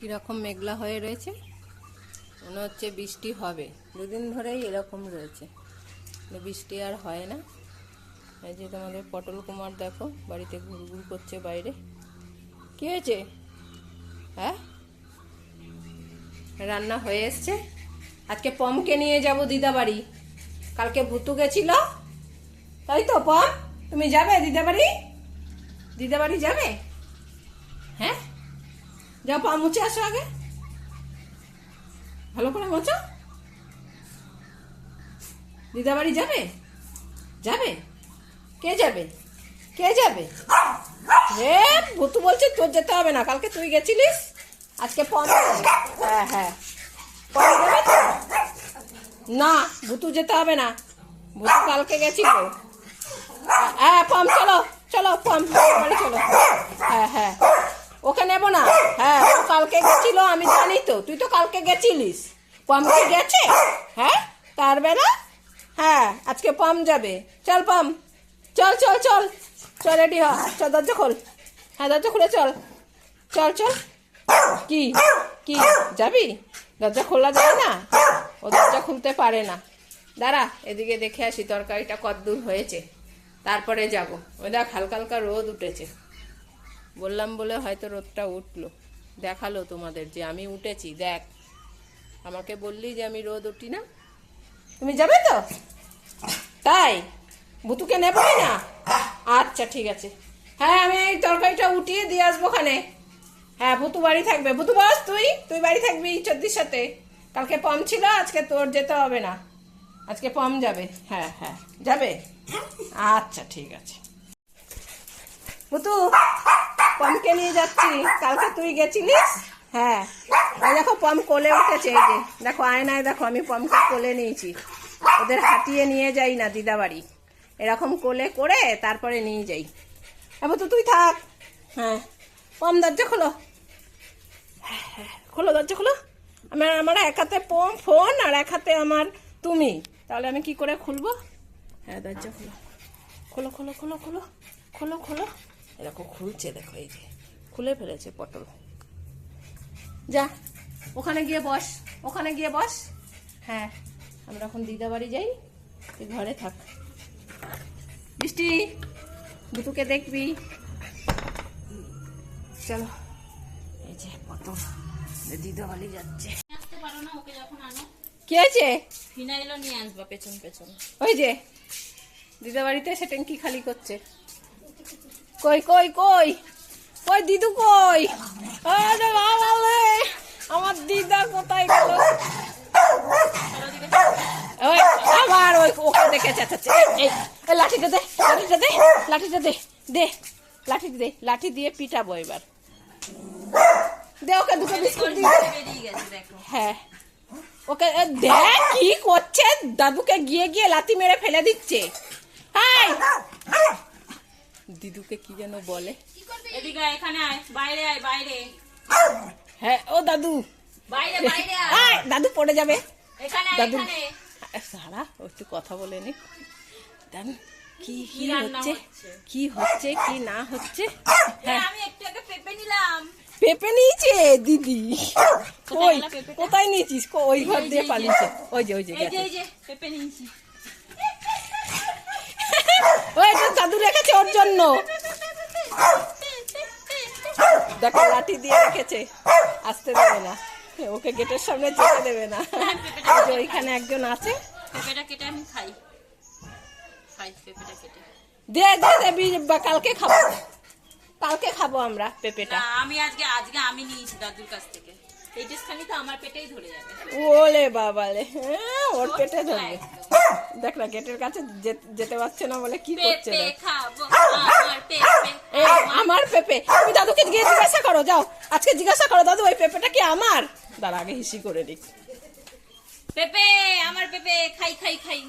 কীরকম মেঘলা হয়ে রয়েছে? মনে হচ্ছে বৃষ্টি হবে। দুদিন ধরেই এরকম রয়েছে। বৃষ্টি আর হয় না। এই যে তোমাদের পটল কুমার দেখো, বাড়িতে ঘুরঘুর করছে বাইরে। কি হয়েছে? হ্যাঁ? রান্না হয়ে এসছে? আজকে পমকে নিয়ে যাব দিদা বাড়ি কালকে ভুতু গেছিল? তাই তো, পম? তুমি যাবে দিদা বাড়ি দিদা বাড়ি যাবে? হ্যাঁ? যাও পা মুছে আসো আগে। ভালো করে মোছো। দিদা বাড়ি যাবে? যাবে? কে যাবে? কে যাবে? হে, ভুতু বলছে তোর যেতে হবে না, কালকে তুই গেছিলিস? আজকে যাবে। হ্যাঁ হ্যাঁ? না, ভুতু যেতে হবে না। ভুতু কালকে গেছিল। হ্যাঁ পম চলো চলো পম বাড়ি চলো। হ্যাঁ হ্যাঁ। ওকে নেব না। হ্যাঁ কালকে গেছিল, আমি জানি তো। তুই তো কালকে গেছিলিস। পম কি গেছে? হ্যাঁ তার বেলা? হ্যাঁ আজকে পম যাবে। চল পম। চল চল চল। চল, রেডি হ। চল, দরজা খোল। হ্যাঁ দরজা খুলে চল। চল চল। কি? কি? যাবি? দরজা খোলা যায় না? ও দরজা খুলতে পারে না। দাঁড়া, এদিকে দেখে আসি, তরকারিটা কদ্দূর হয়েছে। তারপরে যাব। ওই দেখ, হালকা হালকা রোদ উঠেছে। বললাম বলে হয়তো রোদটা উঠল। দেখাল তোমাদের যে আমি উঠেছি, দেখ। আমাকে বললি যে আমি রোদ উঠি না। তুমি যাবে তো? তাই? বুতুকে নেবই না? আচ্ছা ঠিক আছে। হ্যাঁ আমি এই তরকারিটা উঠিয়ে দিয়ে আসব ওখানে। হ্যাঁ ভুতু বাড়ি থাকবে। ভুতু বস, তুই? তুই বাড়ি থাকবি চোদ্দির সাথে। কালকে পম ছিল, আজকে তোর যেতে হবে না। আজকে পম যাবে। হ্যাঁ হ্যাঁ। যাবে? আচ্ছা ঠিক আছে। ভুতু পমকে নিয়ে যাচ্ছি। কালকে তুই গেছিলিস? হ্যাঁ। দেখো, পম কোলে উঠেছে এই যে। দেখো, আয়নায় দেখো, আমি পমকে কোলে নিয়েছি। ওদের হাঁটিয়ে নিয়ে যাই না দিদা বাড়ি এরকম কোলে করে তারপরে নিয়ে যাই। এবার তো তুই থাক। হ্যাঁ। পম, দরজা খোলো। খোলো, দরজা খোলো। আমার আমার এক হাতে পম ফোন আর এক হাতে আমার তুমি। তাহলে আমি কি করে খুলবো? হ্যাঁ দরজা খোলো। খোলো খোলো খোলো খোলো। খোলো খোলো। এরকম খুলছে দেখো এই যে খুলে ফেলেছে পটল। যা ওখানে গিয়ে বস ওখানে গিয়ে বস। হ্যাঁ আমরা এখন দিদা বাড়ি যাই তুই ঘরে থাক। বৃষ্টি দুটোকে দেখবি। চলো এই যে পটল দিদা বাড়ি যাচ্ছে। আসতে পারো না ওকে যখন আনো। কি আছে ফিনাইলও নিয়ে আসবা পেছন পেছন। ওই যে দিদা বাড়িতে সে ট্যাঙ্কি খালি করছে। কই কই কই? কই দিদু কই? আরে আমার দিদা কোথায় গেল? ওই আবার ওই ওকে দেখে চেঁচাচ্ছে এই, এই এই লাঠিটা দে লাঠিটা দে লাঠিটা দে দে লাঠি দে লাঠি দিয়ে পিটাবো এবার। দে ওকে দুটো বিস্কুট দিয়ে হ্যাঁ। ওকে দেখ কি করছে দাদুকে গিয়ে গিয়ে লাথি মেরে ফেলে দিচ্ছে। হাই! দিদুকে কি যেন বলে? এদিকে এখানে আয় বাইরে আয় বাইরে। হ্যাঁ ও দাদু। বাইরে বাইরে আয়। আয় দাদু পড়ে যাবে। এখানে দাদু। সারা একটু কথা বলে নি। দাদু কি কি হচ্ছে? কি হচ্ছে কি না হচ্ছে? হ্যাঁ। আমি একটু আগে পেঁপে নিলাম। পেঁপে নিয়েছে দিদি। ওই কোথায় নিয়েছিস? ওই ঘর দিয়ে পালিয়েছে। ওই যে ওই যে পেঁপে নিয়েছি। ওই যে দাদু রেখেছে ওর জন্য। দেখো লাঠি দিয়ে রেখেছে। আসতে দেবে না। ওকে গেটের সামনে যেতে দেবে না। ওই ওইখানে একজন আছে। পেঁপেটা কেটে আমি খাই। খাই পেঁপেটা কেটে। দে দে দে কালকে খাব। কালকে খাব আমরা পেঁপেটা। আমি আজকে আজকে আমি নিয়েছি দাদুর কাছ থেকে। এই টেস্টখানি তো আমার পেটেই ধরে যাবে। ওলে বাবালে হ্যাঁ, ওর পেটে ধরবে। দেখ না গেটের কাছে যেতে পারছে না বলে কি করছে আমার পেঁপে তুমি দাদুকে গিয়ে জিজ্ঞাসা করো যাও। আজকে জিজ্ঞাসা করো দাদু ওই পেঁপেটা কি আমার? দাঁড়া আগে হিসি করে নিক। পেঁপে আমার পেঁপে খাই খাই খাই।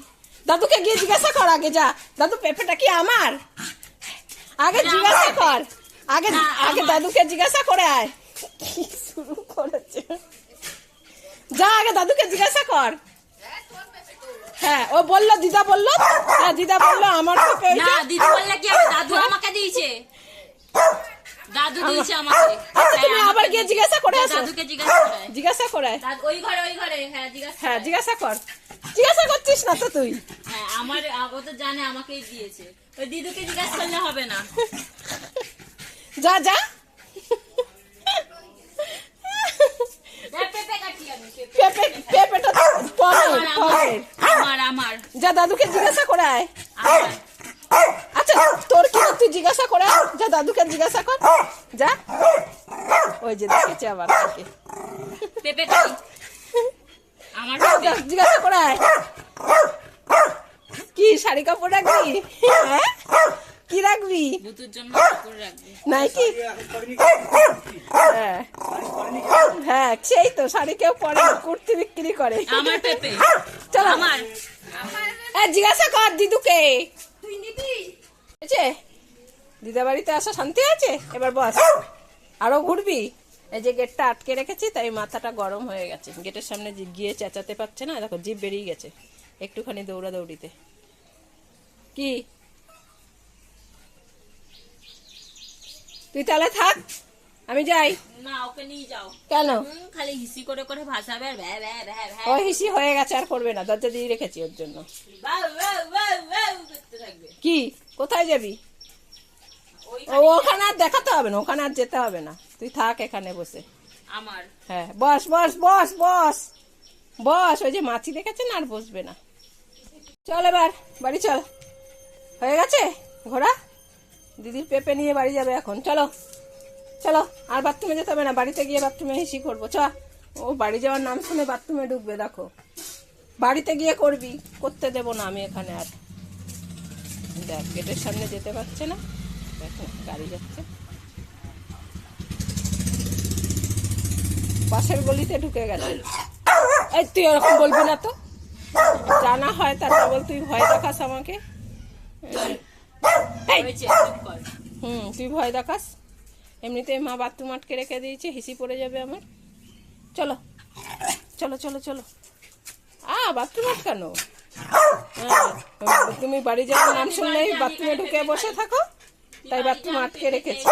দাদুকে গিয়ে জিজ্ঞাসা কর আগে যা। দাদু পেঁপেটা কি আমার? আগে জিজ্ঞাসা কর। আগে আগে দাদুকে জিজ্ঞাসা করে আয়। কি শুরু করেছে? যা আগে দাদুকে জিজ্ঞাসা কর। হ্যাঁ ও বলল দিদা বলল? হ্যাঁ দিদা বলল আমার পেঁপে ওই না দিদি বললে কি হবে দাদু আমাকে দিয়েছে। দাদু দিয়েছে আমাকে। আচ্ছা, হ্যাঁ, তুমি আবার গিয়ে জিজ্ঞাসা করে আসো। দাদুকে জিজ্ঞাসা করে জিজ্ঞাসা করে ওই ঘরে ওই ঘরে হ্যাঁ জিজ্ঞাসা হ্যাঁ জিজ্ঞাসা কর। জিজ্ঞাসা করছিস না তো তুই। হ্যাঁ আমার ও তো জানে আমাকেই দিয়েছে। ওই দিদুকে জিজ্ঞাসা করলে হবে না। যা যা। পেঁপে পেঁপেটা তো পরের আমার, আমার, পরের আমার আমার যা দাদুকে জিজ্ঞাসা করায়। আচ্ছা তোর কি তুই জিজ্ঞাসা করে যা দাদুকে জিজ্ঞাসা কর। যা। ওই যে দেখেছে আবার। পেঁপে আমার জিজ্ঞাসা করে আয়। কি শাড়ি কাপড় রাখবি? হ্যাঁ? কি রাখবি? বুতুর জন্য করে রাখবে। নাই কি হ্যাঁ। হ্যাঁ সেই তো শাড়ি কেউ পরে কুর্তি বিক্রি করে। আমার পেঁপে। চলো। আমার। জিজ্ঞাসা কর দিদুকে। তুই নিবি? দিদা বাড়িতে আসা শান্তি আছে? এবার বস। আরও ঘুরবি? এই যে গেটটা আটকে রেখেছি তাই মাথাটা গরম হয়ে গেছে। গেটের সামনে যে- গিয়ে চেঁচাতে পারছে না দেখো জিভ বেরিয়ে গেছে একটুখানি দৌড়া দৌড়িতে কি? তুই তাহলে থাক। আমি যাই। না ওকে নিয়ে যাও। কেন? খালি হিসি করে করে ভাসাবে আর ভ্যা ভ্যা ভ্যা ভ্যা। ও হিসি হয়ে গেছে আর করবে না। দরজা দিয়ে রেখেছি ওর জন্য। কি? কোথায় যাবি? ওখানে আর দেখাতে হবে না ওখানে আর যেতে হবে না। তুই থাক এখানে বসে। আমার। হ্যাঁ বস বস বস বস। বস ওই যে মাছি দেখেছেন আর বসবে না। চল এবার বাড়ি চল। হয়ে গেছে? ঘোড়া? দিদির পেঁপে নিয়ে বাড়ি যাবে এখন। চলো। চলো আর বাথরুমে যেতে হবে না বাড়িতে গিয়ে বাথরুমে হেসি করব চ ও বাড়ি যাওয়ার নাম শুনে বাথরুমে ঢুকবে দেখো। বাড়িতে গিয়ে করবি করতে দেবো না আমি এখানে আর। দেখ গেটের সামনে যেতে পারছে না দেখ গাড়ি যাচ্ছে। পাশের গলিতে ঢুকে গেছে। এই তুই ওরকম বলবি না তো? জানা হয় তার বল তুই ভয় দেখাস আমাকে। হুম তুই ভয় দেখাস? এমনিতে মা বাথরুম আটকে রেখে দিয়েছে, হিসি পড়ে যাবে আমার। চলো চলো চলো চলো। আ, বাথরুম আটকানো? তুমি বাড়ি যাওয়ার নাম শুনলেই বাথরুমে ঢুকে বসে থাকো। তাই বাথরুম আটকে রেখেছি।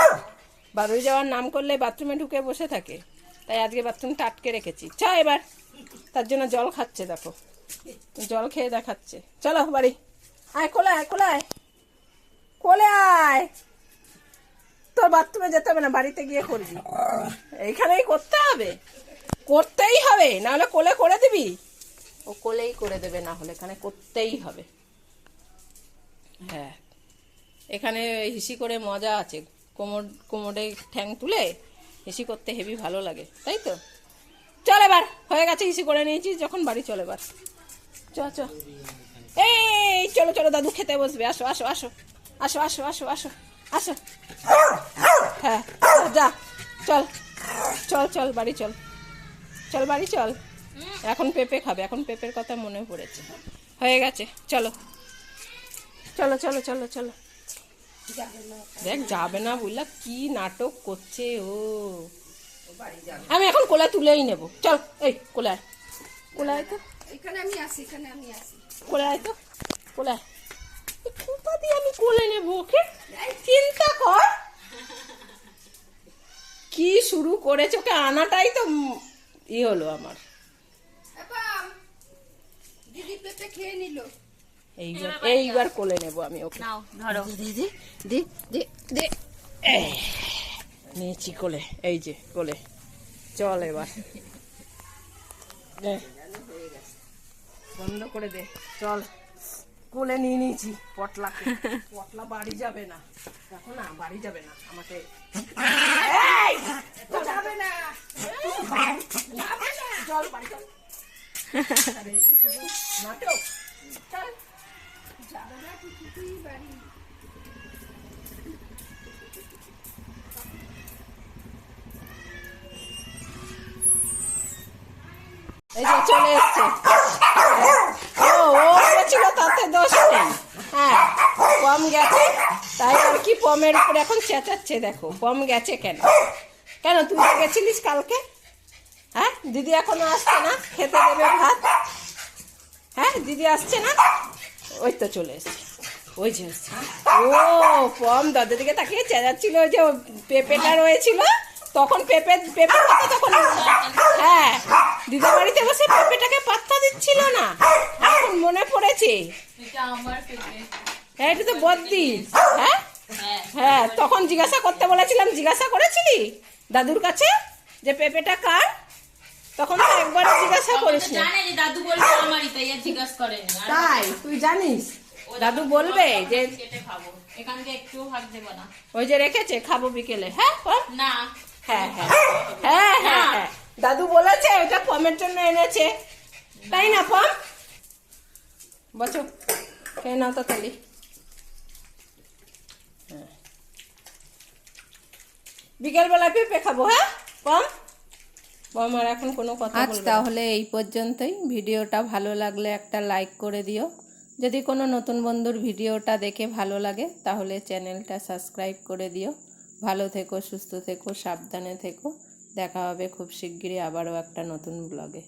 বাড়ি যাওয়ার নাম করলে বাথরুমে ঢুকে বসে থাকে। তাই আজকে বাথরুমটা আটকে রেখেছি। চ, এবার। তার জন্য জল খাচ্ছে, দেখো। জল খেয়ে দেখাচ্ছে। চলো, বাড়ি। আয় কোলে আয় কোলে আয়। কোলে আয়। তোর বাথরুমে যেতে হবে না বাড়িতে গিয়ে করবি। এইখানেই করতে হবে। করতেই হবে না হলে কোলে করে দিবি। ও কোলেই করে দেবে না হলে এখানে করতেই হবে। হ্যাঁ। এখানে হিসি করে মজা আছে। কোমর কোমরে ঠ্যাং তুলে হিসি করতে হেভি ভালো লাগে তাই তো? চল এবার হয়ে গেছে হিসি করে নিয়েছি যখন বাড়ি চলে এবার। চ চ। এই চলো চলো দাদু খেতে বসবে। আসো আসো আসো। আসো আসো আসো আসো। আসো। হ্যাঁ যা চল চল চল বাড়ি চল। চল বাড়ি চল। এখন পেঁপে খাবে এখন পেঁপের কথা মনে পড়েছে। হয়ে গেছে চলো। চলো চলো চলো চলো। দেখ যাবে না বুঝলা কি নাটক করছে ও। আমি এখন কোলা তুলেই নেব। চল এই কোলায় কোলায় তো। এখানে আমি আসি এখানে আমি আসি। কোলায় তো কোলায় দিয়ে আমি কোলে নেব ওকে? চিন্তা কর। কি শুরু করেছে? ওকে আনাটাই তো ই হলো আমার। দিদি এইবার এইবার কোলে নেব আমি ওকে। নাও ধরো। দে দে দে দে দে নিয়েছি কোলে এই যে কোলে। চল এবার। বন্ধ করে দে চল। কোলে নিয়ে নিয়েছি। পটলা পটলা বাড়ি যাবে না। দেখো না বাড়ি যাবে না আমাকে। যাবে না। চল বাড়ি চল। নাটক চল। যাবে না কিছুতেই বাড়ি। এই যে চলে এসছে। তাতে দোষ হ্যাঁ কম গেছে, তাই আর কি পমের উপর এখন চেঁচাচ্ছে দেখো, কম গেছে কেন? কেন, তুই তো গেছিলিস কালকে? হ্যাঁ দিদি এখনও আসছে না, খেতে দেবে ভাত? হ্যাঁ দিদি আসছে না? ওই তো চলে এসছে। ওই যে ও পম দাদু দিকে তাকিয়ে চেঁচাচ্ছিল ওই যে পেঁপেটা রয়েছিল, তখন পেঁপে পেঁপে কথা তখন হ্যাঁ দিদা বাড়িতে বসে পেঁপেটাকে পাত্তা দিচ্ছিল না। এখন মনে পড়েছে হ্যাঁ এটা তো বদ্দি। হ্যাঁ? হ্যাঁ। হ্যাঁ তখন জিজ্ঞাসা করতে বলেছিলাম জিজ্ঞাসা করেছিলি দাদুর কাছে যে পেঁপেটা কার? তখন তো একবারও জিজ্ঞাসা জানে যে দাদু বলবে আমারই তাই জিজ্ঞাসা করেনি। তাই তুই জানিস? দাদু বলবে যে খাব। এখান থেকে একটু ভাগ দেবো না। ওই যে রেখেছে খাব বিকেলে। হ্যাঁ না। হ্যাঁ হ্যাঁ। হ্যাঁ হ্যাঁ হ্যাঁ। দাদু বলেছে ওটা পমের জন্য এনেছে। তাই না পম বছো খেয়ে নাও তো তালি বিকেলবেলা পেঁপে খাব হ্যাঁ? পম আর এখন কোনো কথা আজ। তাহলে এই পর্যন্তই। ভিডিওটা ভালো লাগলে একটা লাইক করে দিও। যদি কোনো নতুন বন্ধুর ভিডিওটা দেখে ভালো লাগে তাহলে চ্যানেলটা সাবস্ক্রাইব করে দিও। ভালো থেকো সুস্থ থেকো সাবধানে থেকো। দেখা হবে খুব শিগগিরই আবারও একটা নতুন ব্লগে